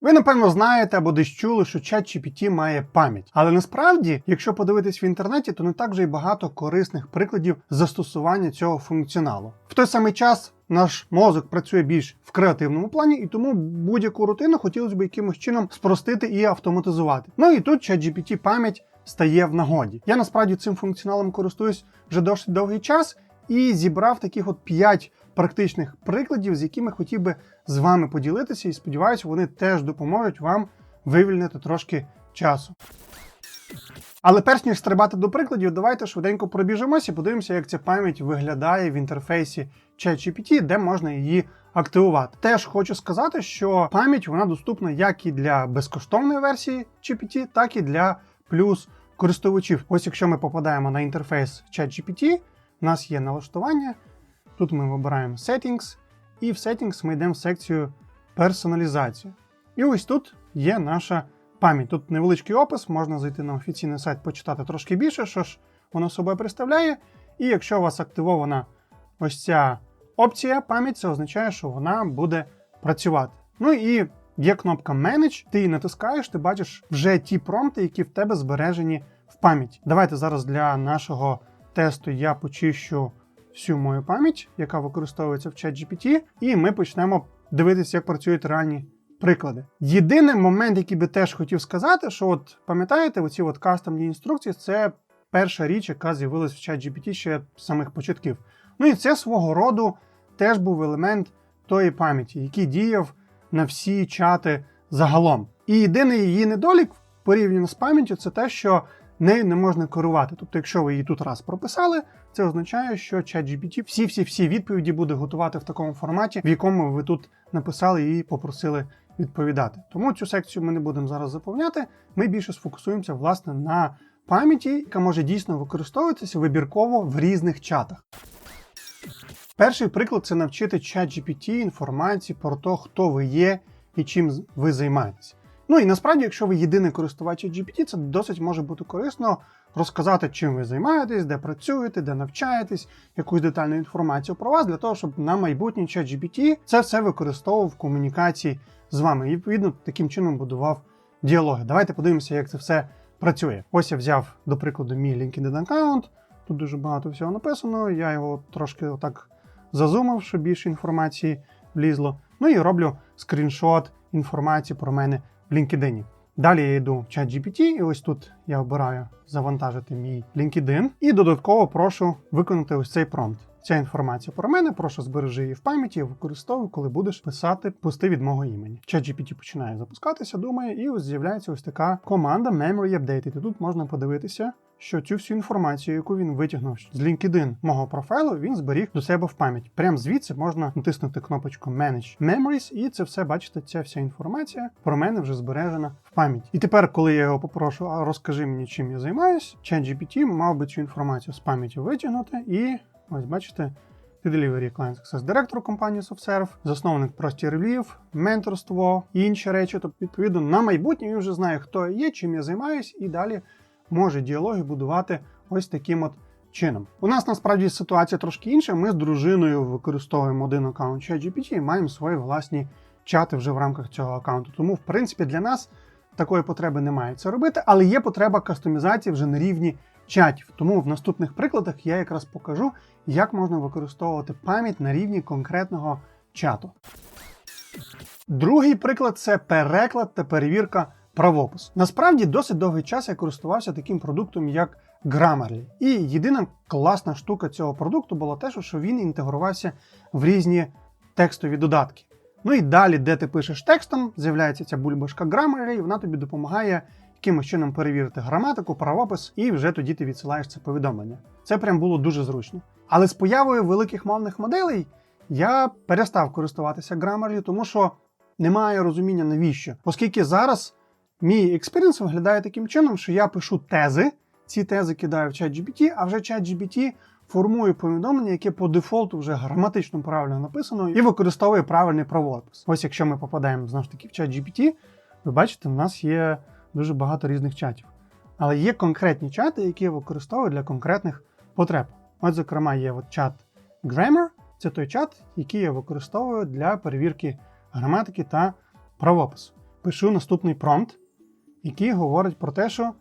Ви, напевно, знаєте або десь чули, що ChatGPT має пам'ять. Але насправді, якщо подивитись в інтернеті, то не так вже й багато корисних прикладів застосування цього функціоналу. В той самий час наш мозок працює більш в креативному плані, і тому будь-яку рутину хотілося б якимось чином спростити і автоматизувати. Ну і тут ChatGPT пам'ять стає в нагоді. Я насправді цим функціоналом користуюсь вже досить довгий час і зібрав таких от 5 практичних прикладів, з якими хотів би з вами поділитися, і сподіваюся, вони теж допоможуть вам вивільнити трошки часу. Але перш ніж стрибати до прикладів, давайте швиденько пробіжимося і подивимося, як ця пам'ять виглядає в інтерфейсі ChatGPT, де можна її активувати. Теж хочу сказати, що пам'ять вона доступна як і для безкоштовної версії GPT, так і для плюс користувачів. Ось якщо ми попадаємо на інтерфейс ChatGPT, у нас є налаштування. Тут ми вибираємо Settings, і в Settings ми йдемо в секцію персоналізацію. І ось тут є наша пам'ять. Тут невеличкий опис, можна зайти на офіційний сайт, почитати трошки більше, що ж воно собою представляє. І якщо у вас активована ось ця опція пам'ять, це означає, що вона буде працювати. Ну і є кнопка Manage, ти її натискаєш, ти бачиш вже ті промпти, які в тебе збережені в пам'яті. Давайте зараз для нашого тесту я почищу всю мою пам'ять, яка використовується в ChatGPT, і ми почнемо дивитися, як працюють реальні приклади. Єдиний момент, який би теж хотів сказати, що от пам'ятаєте, оці от кастомні інструкції, це перша річ, яка з'явилась в ChatGPT ще з самих початків. Ну і це свого роду теж був елемент тої пам'яті, який діяв на всі чати загалом. І єдиний її недолік порівняно з пам'яттю, це те, що нею не можна керувати. Тобто, якщо ви її тут раз прописали, це означає, що ChatGPT всі-всі-всі відповіді буде готувати в такому форматі, в якому ви тут написали і попросили відповідати. Тому цю секцію ми не будемо зараз заповняти. Ми більше сфокусуємося власне на пам'яті, яка може дійсно використовуватися вибірково в різних чатах. Перший приклад це навчити ChatGPT інформації про те, хто ви є і чим ви займаєтесь. Ну і насправді, якщо ви єдиний користувач GPT, це досить може бути корисно розказати, чим ви займаєтесь, де працюєте, де навчаєтесь, якусь детальну інформацію про вас, для того, щоб на майбутнє ChatGPT це все використовував в комунікації з вами і відповідно таким чином будував діалоги. Давайте подивимося, як це все працює. Ось я взяв, до прикладу, мій LinkedIn аккаунт. Тут дуже багато всього написано. Я його трошки отак зазумав, щоб більше інформації влізло. Ну і роблю скріншот інформації про мене в LinkedIn. Далі я йду в ChatGPT, і ось тут я обираю завантажити мій LinkedIn і додатково прошу виконати ось цей промпт. Ця інформація про мене, прошу збережи її в пам'яті, використовуй, коли будеш писати пости від мого імені. ChatGPT починає запускатися, думає, і ось з'являється ось така команда Memory Updated. І тут можна подивитися, що цю всю інформацію, яку він витягнув з LinkedIn мого профайлу, він зберіг до себе в пам'ять. Прямо звідси можна натиснути кнопочку Manage Memories, і це все, бачите, ця вся інформація про мене вже збережена в пам'яті. І тепер, коли я його попрошу, а розкажи мені, чим я займаюсь, ChatGPT мав би цю інформацію з пам'яті витягнути і. Ось бачите, Delivery Client Success Director компанії SoftServe, засновник Прості релів, менторство і інші речі. Тобто, відповідно, на майбутнє він вже знає, хто я є, чим я займаюсь, і далі може діалоги будувати ось таким от чином. У нас насправді ситуація трошки інша. Ми з дружиною використовуємо один аккаунт ChatGPT і маємо свої власні чати вже в рамках цього аккаунту. Тому, в принципі, для нас такої потреби немає це робити, але є потреба кастомізації вже на рівні чатів. Тому в наступних прикладах я якраз покажу, як можна використовувати пам'ять на рівні конкретного чату. Другий приклад це переклад та перевірка правопису. Насправді досить довгий час я користувався таким продуктом, як Grammarly. І єдина класна штука цього продукту була те, що він інтегрувався в різні текстові додатки. Ну і далі, де ти пишеш текстом, з'являється ця бульбашка Grammarly, і вона тобі допомагає якимось чином перевірити граматику, правопис, і вже тоді ти відсилаєш це повідомлення. Це прям було дуже зручно. Але з появою великих мовних моделей я перестав користуватися Grammarly, тому що немає розуміння навіщо. Оскільки зараз мій експіріенс виглядає таким чином, що я пишу тези, ці тези кидаю в ChatGPT, а вже ChatGPT формує повідомлення, яке по дефолту вже граматично правильно написано, і використовує правильний правопис. Ось якщо ми попадаємо знову ж таки в ChatGPT, ви бачите, у нас є дуже багато різних чатів. Але є конкретні чати, які я використовую для конкретних потреб. От, зокрема, є от чат Grammar, це той чат, який я використовую для перевірки граматики та правопису. пишу наступний промпт, який говорить про те, що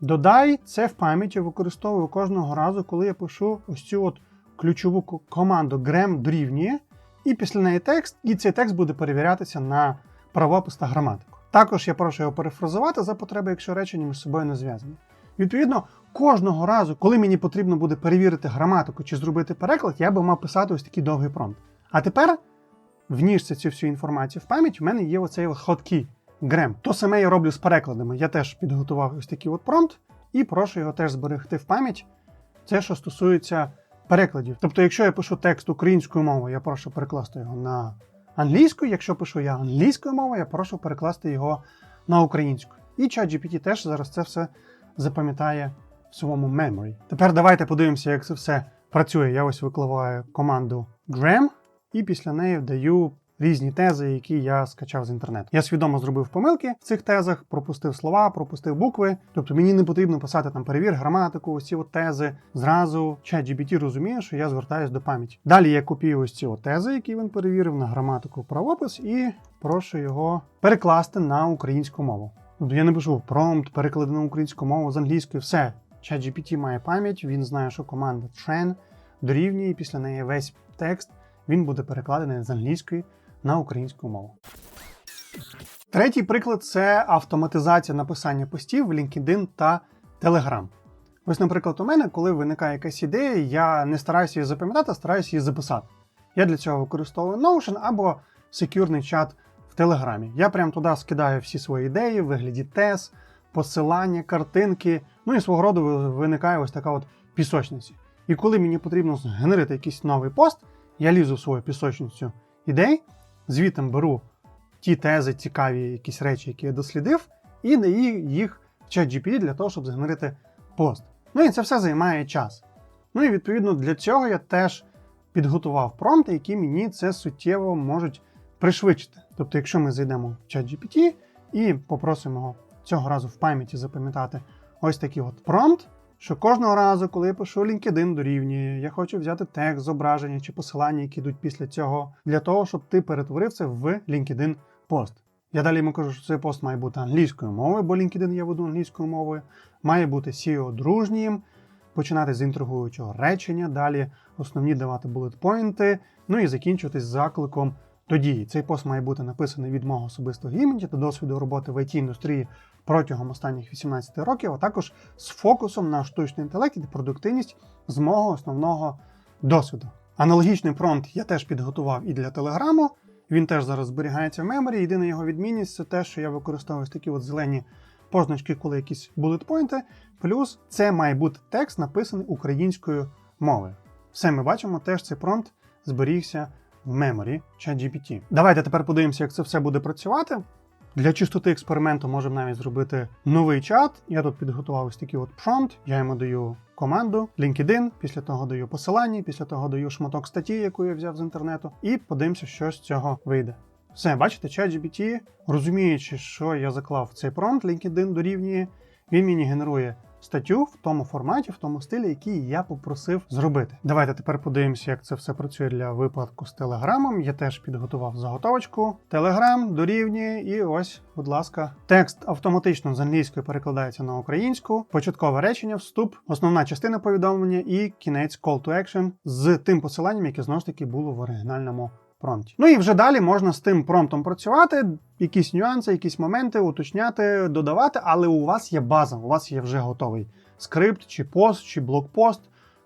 додай це в пам'яті, використовую кожного разу, коли я пишу ось цю от ключову команду gram дорівнює, і після неї текст, і цей текст буде перевірятися на правопис та граматику. Також я прошу його перефразувати за потреби, якщо речення між собою не зв'язані. Відповідно, кожного разу, коли мені потрібно буде перевірити граматику чи зробити переклад, я би мав писати ось такий довгий промпт. А тепер вніжся цю всю інформацію в пам'ять, у мене є оцей от hotkey Грем. То саме я роблю з перекладами. Я теж підготував ось такий от промпт і прошу його теж зберегти в пам'ять. Це що стосується перекладів. Тобто, якщо я пишу текст українською мовою, я прошу перекласти його на англійську. Якщо пишу я англійською мовою, я прошу перекласти його на українську. І ChatGPT теж зараз це все запам'ятає в своєму memory. Тепер давайте подивимося, як це все працює. Я ось викливаю команду Gram, і після неї даю різні тези, які я скачав з інтернету. Я свідомо зробив помилки в цих тезах, пропустив слова, пропустив букви. Тобто мені не потрібно писати там перевір граматику, ось ці от тези. Зразу ChatGPT розуміє, що я звертаюсь до пам'яті. Далі я копію ось ці от тези, які він перевірив на граматику правопис, і прошу його перекласти на українську мову. Тобто я не пишу промпт, переклади на українську мову з англійської, все. ChatGPT має пам'ять, він знає, що команда train дорівнює, і після неї весь текст він буде перекладений з англійської на українську мову. Третій приклад це автоматизація написання постів в LinkedIn та Telegram. Ось, наприклад, у мене, коли виникає якась ідея, я не стараюся її запам'ятати, а стараюся її записати. Я для цього використовую Notion або секюрний чат в Телеграмі. Я прям туди скидаю всі свої ідеї вигляді тез, посилання, картинки. Ну і свого роду виникає ось така от пісочниця. І коли мені потрібно згенерити якийсь новий пост, я лізу в свою пісочницю ідей, звітом беру ті тези, цікаві якісь речі, які я дослідив, і даю їх в ChatGPT для того, щоб згенерити пост. Ну і це все займає час. Ну і відповідно для цього я теж підготував промпти, які мені це суттєво можуть пришвидшити. Тобто, якщо ми зайдемо в ChatGPT і попросимо цього разу в пам'яті запам'ятати ось такий от промпт, що кожного разу, коли я пишу LinkedIn дорівнює, я хочу взяти текст, зображення чи посилання, які йдуть після цього, для того, щоб ти перетворив це в LinkedIn пост. Я далі йому кажу, що цей пост має бути англійською мовою, бо LinkedIn я веду англійською мовою, має бути SEO дружнім, починати з інтригуючого речення, далі основні давати булет-поінти, ну і закінчувати з закликом до дії. Цей пост має бути написаний від мого особистого імені та досвіду роботи в it індустрії протягом останніх 18 років, а також з фокусом на штучний інтелект і продуктивність з мого основного досвіду. Аналогічний промпт я теж підготував і для Телеграму. Він теж зараз зберігається в меморі. Єдина його відмінність це те, що я використовую такі от зелені позначки, коли якісь булетпойнти. Плюс це має бути текст, написаний українською мовою. Все ми бачимо, теж цей промпт зберігся в меморі ChatGPT. Давайте тепер подивимося, як це все буде працювати. Для чистоти експерименту можемо навіть зробити новий чат. Я тут підготував ось такий от промпт. Я йому даю команду LinkedIn, після того даю посилання, після того даю шматок статті, яку я взяв з інтернету, і подивимося, що з цього вийде. Все, бачите, ChatGPT, розуміючи, що я заклав цей промпт, LinkedIn дорівнює, він мені генерує статтю в тому форматі, в тому стилі, який я попросив зробити. Давайте тепер подивимося, як це все працює для випадку з Телеграмом. Я теж підготував заготовочку. Телеграм дорівнює, і ось, будь ласка, текст автоматично з англійської перекладається на українську, початкове речення, вступ, основна частина повідомлення і кінець call to action з тим посиланням, яке знову ж таки було в оригінальному промпті. Ну і вже далі можна з тим промптом працювати, якісь нюанси, якісь моменти уточняти, додавати, але у вас є база, у вас є вже готовий скрипт, чи пост, чи блокпост,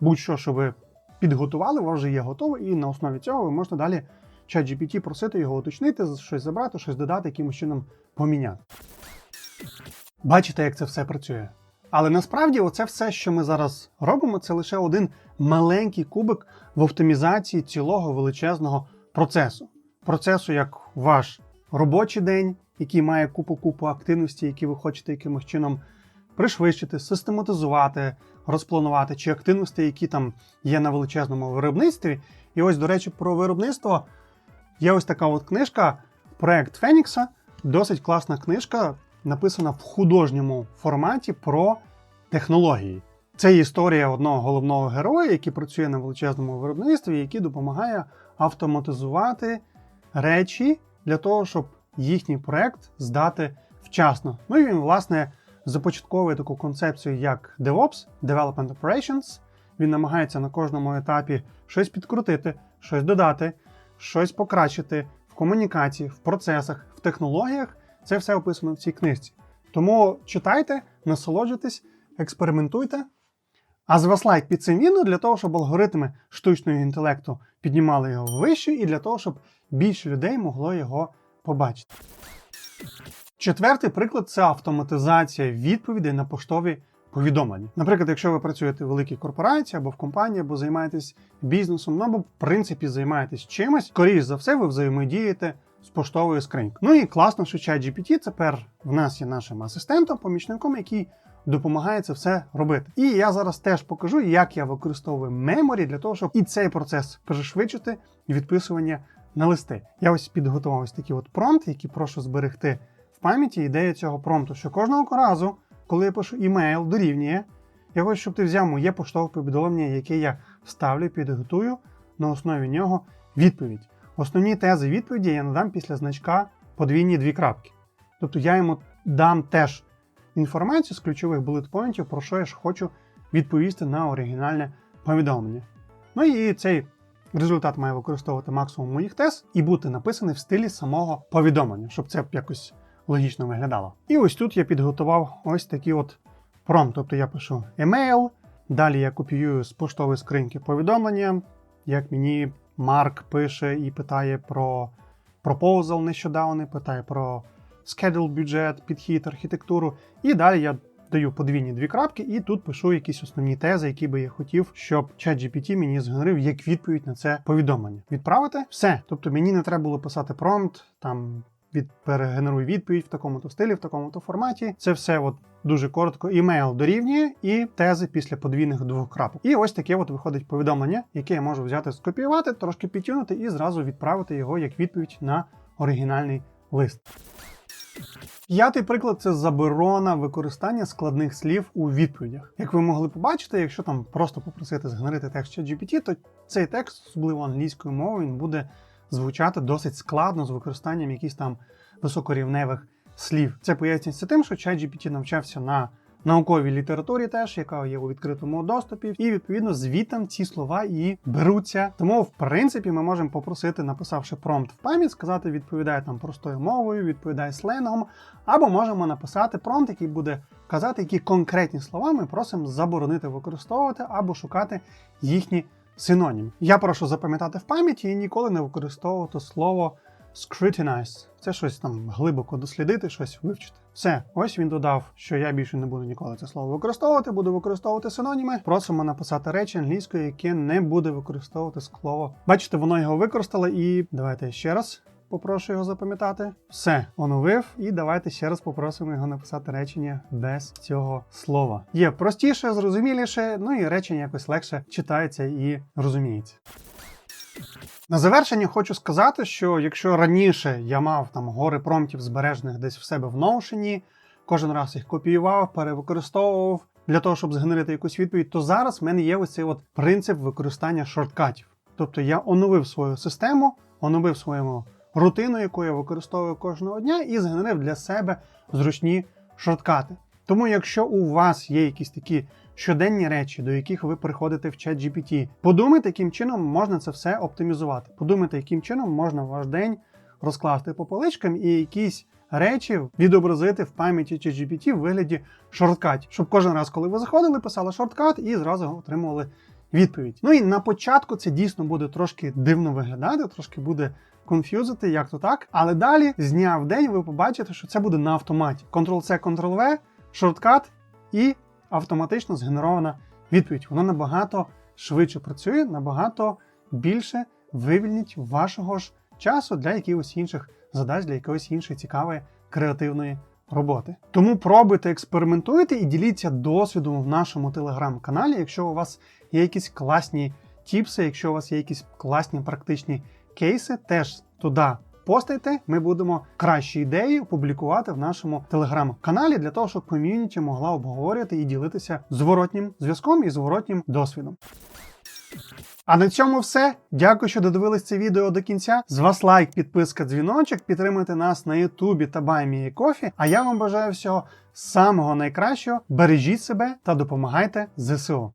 будь-що, що ви підготували, у вас вже є готове, і на основі цього ви можете далі ChatGPT просити його уточнити, щось забрати, щось додати, якимось чином поміняти. Бачите, як це все працює. Але насправді, оце все, що ми зараз робимо, це лише один маленький кубик в оптимізації цілого величезного процесу. Процесу як ваш робочий день, який має купу-купу активності, які ви хочете якимось чином пришвидшити, систематизувати, розпланувати, чи активності, які там є на величезному виробництві. І ось, до речі, про виробництво є ось така от книжка, проект Фенікса. Досить класна книжка, написана в художньому форматі про технології. Це історія одного головного героя, який працює на величезному виробництві, який допомагає автоматизувати речі для того, щоб їхній проект здати вчасно. Ну і він, власне, започатковує таку концепцію, як DevOps, Development Operations. Він намагається на кожному етапі щось підкрутити, щось додати, щось покращити в комунікації, в процесах, в технологіях. Це все описано в цій книжці. Тому читайте, насолоджуйтесь, експериментуйте. А з вас лайк під цим відео для того, щоб алгоритми штучного інтелекту піднімали його вище, і для того, щоб більше людей могло його побачити. Четвертий приклад це автоматизація відповідей на поштові повідомлення. Наприклад, якщо ви працюєте в великій корпорації або в компанії, або займаєтесь бізнесом, ну або в принципі займаєтесь чимось, скоріш за все, ви взаємодієте з поштовою скринькою. Ну і класно, що ChatGPT тепер в нас є нашим асистентом, помічником, який допомагає це все робити. І я зараз теж покажу, як я використовую меморі для того, щоб і цей процес пришвидшити відписування на листи. Я ось підготував ось такі от промпти, які прошу зберегти в пам'яті. Ідея цього промпту, що кожного разу, коли я пишу імейл, дорівнює, я хочу, щоб ти взяв моє поштове повідомлення, яке я вставлю, підготую на основі нього відповідь. Основні тези відповіді я надам після значка подвійні дві крапки. Тобто я йому дам теж інформацію з ключових булетпоінтів, про що я ж хочу відповісти на оригінальне повідомлення. Ну і цей результат має використовувати максимум моїх тез і бути написаний в стилі самого повідомлення, щоб це якось логічно виглядало. І ось тут я підготував ось такий от промпт. Тобто я пишу емейл, далі я копіюю з поштової скриньки повідомлення, як мені Марк пише і питає про пропозал нещодавний, питає про schedule бюджет, підхід, архітектуру. І далі я даю подвійні дві крапки, і тут пишу якісь основні тези, які би я хотів, щоб ChatGPT мені згенерив як відповідь на це повідомлення. Відправити все. Тобто мені не треба було писати промпт, там від перегенеруй відповідь в такому-то стилі, в такому-то форматі. Це все от дуже коротко. Імейл дорівнює і тези після подвійних двох крапок. І ось таке от виходить повідомлення, яке я можу взяти, скопіювати, трошки підтягнути і зразу відправити його як відповідь на оригінальний лист. П'ятий приклад це заборона використання складних слів у відповідях. Як ви могли побачити, якщо там просто попросити згенерити текст GPT, то цей текст, особливо англійською мовою, він буде звучати досить складно з використанням якихось там високорівневих слів. Це пояснюється тим, що ChatGPT навчався на науковій літературі, теж яка є у відкритому доступі, і відповідно звітам ці слова і беруться. Тому, в принципі, ми можемо попросити, написавши промпт в пам'ять, сказати, відповідає там простою мовою, відповідає сленгом, або можемо написати промпт, який буде казати, які конкретні слова ми просимо заборонити використовувати або шукати їхні синоніми. Я прошу запам'ятати в пам'яті і ніколи не використовувати слово scrutinize. Це щось там глибоко дослідити, щось вивчити. Все, ось він додав, що я більше не буду ніколи це слово використовувати, буду використовувати синоніми. Просимо написати речі англійською, яке не буде використовувати слово. Бачите, воно його використало, і давайте ще раз. Попрошу його запам'ятати. Все, оновив, і давайте ще раз попросимо його написати речення без цього слова. Є простіше, зрозуміліше, ну і речення якось легше читається і розуміється. На завершення хочу сказати, що якщо раніше я мав там гори промптів збережених десь в себе в Notion, кожен раз їх копіював, перевикористовував для того, щоб згенерити якусь відповідь, то зараз в мене є ось цей от принцип використання шорткатів. Тобто я оновив свою систему, оновив своєму рутину, яку я використовую кожного дня, і згенерив для себе зручні шорткати. Тому, якщо у вас є якісь такі щоденні речі, до яких ви приходите в чат GPT, подумайте, яким чином можна це все оптимізувати. Подумайте, яким чином можна ваш день розкласти по поличкам і якісь речі відобразити в пам'яті ChatGPT в вигляді шорткатів, щоб кожен раз, коли ви заходили, писали шорткат і зразу отримували відповідь. Ну і на початку це дійсно буде трошки дивно виглядати, трошки буде конф'юзити, як то так. Але далі з дня в день ви побачите, що це буде на автоматі. Ctrl-C, Ctrl-V, шорткат і автоматично згенерована відповідь. Вона набагато швидше працює, набагато більше вивільнить вашого ж часу для якихось інших задач, для якоїсь іншої цікавої креативної роботи. Тому пробуйте, експериментуйте і діліться досвідом в нашому телеграм-каналі. Якщо у вас є якісь класні тіпси, якщо у вас є якісь класні практичні кейси, теж туди постайте. Ми будемо кращі ідеї публікувати в нашому телеграм-каналі для того, щоб ком'юніті могла обговорювати і ділитися зворотнім зв'язком і зворотнім досвідом. А на цьому все. Дякую, що додивились це відео до кінця. З вас лайк, підписка, дзвіночок. Підтримуйте нас на Ютубі та Баймії Кофі. А я вам бажаю всього самого найкращого. Бережіть себе та допомагайте ЗСУ.